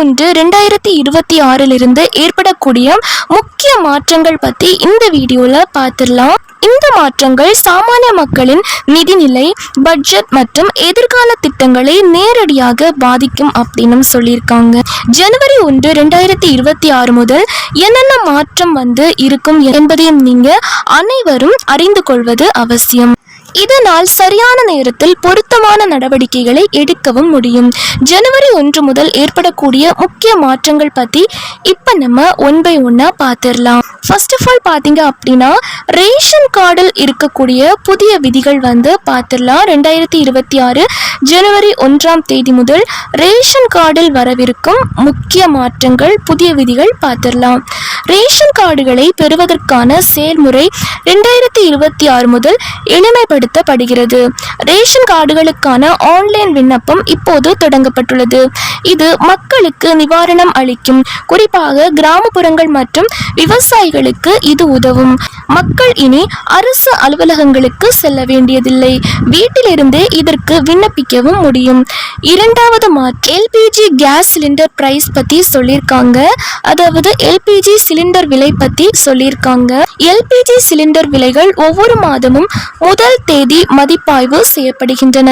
ஒன்று ரெண்டாயிரத்தி இருபத்தி ஆறிலிருந்து ஏற்படக்கூடிய முக்கிய மாற்றங்கள் பற்றி இந்த வீடியோவில் பார்த்துடலாம் இந்த மாற்றங்கள் சாமானிய மக்களின் நிதிநிலை பட்ஜெட் மற்றும் எதிர்கால திட்டங்களை நேரடியாக பாதிக்கும் அப்படின்னு சொல்லியிருக்காங்க. ஜனவரி ஒன்று ரெண்டாயிரத்தி இருபத்தி ஆறு முதல் என்னென்ன மாற்றம் வந்து இருக்கும் என்பதையும் நீங்க அனைவரும் அறிந்து கொள்வது அவசியம். இதனால் சரியான நேரத்தில் பொருத்தமான நடவடிக்கைகளை எடுக்கவும் முடியும். ஜனவரி ஒன்று முதல் ஏற்படக்கூடிய முக்கிய மாற்றங்கள் பற்றி இப்போ நம்ம ஒன் பை ஒன்னாக பார்த்துடலாம் ஃபர்ஸ்ட் ஆஃப் ஆல் பார்த்தீங்க அப்படின்னா ரேஷன் கார்டில் இருக்கக்கூடிய புதிய விதிகள் வந்து பார்த்துடலாம் ரெண்டாயிரத்தி இருபத்தி ஆறு ஜனவரி ஒன்றாம் தேதி முதல் ரேஷன் கார்டில் வரவிருக்கும் முக்கிய மாற்றங்கள் புதிய விதிகள் பார்த்துடலாம் ரேஷன் கார்டுகளை பெறுவதற்கான செயல்முறை ரெண்டாயிரத்தி இருபத்தி ஆறு முதல் எளிமைப்படுத்தப்படுகிறது. ரேஷன் கார்டுகளுக்கான ஆன்லைன் விண்ணப்பம் இப்போது தொடங்கப்பட்டுள்ளது. இது மக்களுக்கு நிவாரணம் அளிக்கும். குறிப்பாக கிராமப்புறங்கள் மற்றும் விவசாயிகளுக்கு இது உதவும். மக்கள் இனி அரசு அலுவலகங்களுக்கு செல்ல வேண்டியதில்லை. வீட்டிலிருந்தே இதற்கு விண்ணப்பிக்கவும் முடியும். இரண்டாவது மாற்று எல்பிஜி கேஸ் சிலிண்டர் பிரைஸ் பத்தி சொல்லியிருக்காங்க. அதாவது எல்பிஜி சிலிண்டர் விலை பத்தி சொல்லியிருக்காங்க. எல்பிஜி சிலிண்டர் விலைகள் ஒவ்வொரு மாதமும் முதல் தேதி மதிப்பாய்வு செய்யப்படுகின்றன.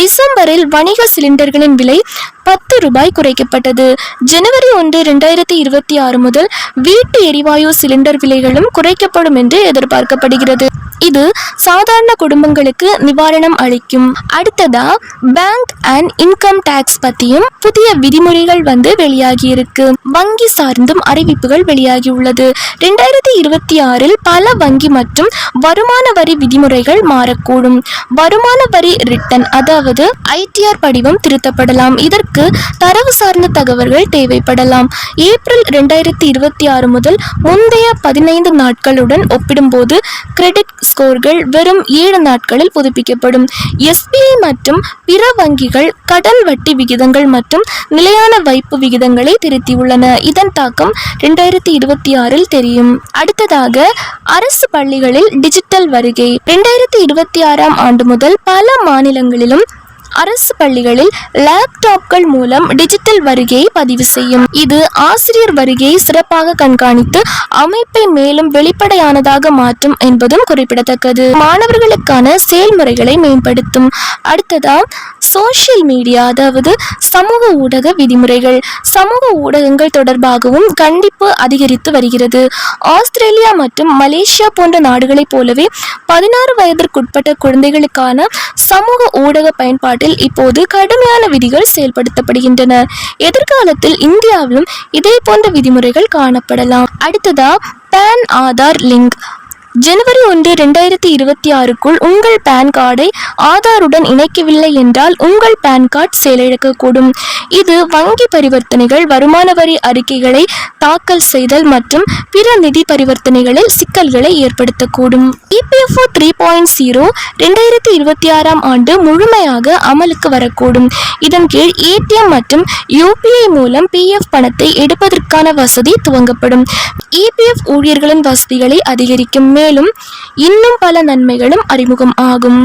டிசம்பரில் வணிக சிலிண்டர்களின் விலை பத்து ரூபாய் குறைக்கப்பட்டது. ஜனவரி ஒன்று ரெண்டாயிரத்தி இருபத்தி ஆறு முதல் வீட்டு எரிவாயு சிலிண்டர் விலைகளும் குறைக்கப்படும் என்று எதிர்பார்க்கப்படுகிறது. இது சாதாரண குடும்பங்களுக்கு நிவாரணம் அளிக்கும். அடுத்ததா பேங்க் அண்ட் இன்கம் டேக்ஸ் பத்தியும் புதிய விதிமுறைகள் வந்து வெளியாகி இருக்கு வங்கி சார்ந்தும் அறிவிப்புகள் வெளியாகி உள்ளது ரெண்டாயிரத்தி இருபத்தி ஆறில் பல வங்கி மற்றும் வருமான வரி விதிமுறைகள் மாறக்கூடும். வருமான வரி ரிட்டன் அதாவது ஐடிஆர் படிவம் திருத்தப்படலாம். இதற்கு தரவு சார்ந்த தகவல்கள் தேவைப்படலாம். ஏப்ரல் ரெண்டாயிரத்தி இருபத்தி ஆறு முதல் முந்தைய பதினைந்து நாட்களுடன் ஒப்பிடும்போது கிரெடிட் ஸ்கோர்கள் வெறும் ஏழு நாட்களில் புதுப்பிக்கப்படும். எஸ்பிஐ மற்றும் பிற வங்கிகள் கடன் வட்டி விகிதங்கள் மற்றும் நிலையான வைப்பு விகிதங்களை திருத்தியுள்ளன. இதன் தாக்கம் ரெண்டாயிரத்தி இருபத்தி ஆறில் தெரியும். அடுத்ததாக அரசு பள்ளிகளில் டிஜிட்டல் வருகை. ரெண்டாயிரத்தி இருபத்தி ஆறாம் ஆண்டு முதல் பல மாநிலங்களிலும் அரசு பள்ளிகளில் லேப்டாப்கள் மூலம் டிஜிட்டல் வருகையை பதிவு செய்யும். இது ஆசிரியர் வருகையை சிறப்பாக கண்காணித்து அமைப்பை மேலும் வெளிப்படையானதாக மாற்றும் என்பதும் குறிப்பிடத்தக்கது. மாணவர்களுக்கான செயல்முறைகளை மேம்படுத்தும். அடுத்ததா சோஷியல் மீடியா அதாவது சமூக ஊடக விதிமுறைகள் சமூக ஊடகங்கள் தொடர்பாகவும் கண்டிப்பு அதிகரித்து வருகிறது. ஆஸ்திரேலியா மற்றும் மலேசியா போன்ற நாடுகளைப் போலவே பதினாறு வயதிற்குட்பட்ட குழந்தைகளுக்கான சமூக ஊடக பயன்பாட்டில் இப்போது கடுமையான விதிகள் செயல்படுத்தப்படுகின்றன. எதிர்காலத்தில் இந்தியாவிலும் இதே போன்ற விதிமுறைகள் காணப்படலாம். அடுத்ததா பேன் ஆதார் லிங்க். ஜனவரி ஒன்று ரெண்டாயிரத்தி இருபத்தி ஆறுக்குள் உங்கள் பேன் கார்டை ஆதாருடன் இணைக்கவில்லை என்றால் உங்கள் பேன் கார்டு செயலிழக்கக்கூடும். இது வங்கி பரிவர்த்தனைகள் வருமான வரி அறிக்கைகளை தாக்கல் செய்தல் மற்றும் பிற நிதி பரிவர்த்தனைகளில் சிக்கல்களை ஏற்படுத்தக்கூடும். இபிஎஃப்ஓ த்ரீ பாயிண்ட் ஜீரோ ரெண்டாயிரத்தி இருபத்தி ஆறாம் ஆண்டு முழுமையாக அமலுக்கு வரக்கூடும். இதன் கீழ் ஏடிஎம் மற்றும் யூபிஐ மூலம் பிஎஃப் பணத்தை எடுப்பதற்கான வசதி துவங்கப்படும். இபிஎஃப் ஊழியர்களின் வசதிகளை அதிகரிக்கும். மேலும் இன்னும் பல நன்மைகளும் அறிமுகம் ஆகும்.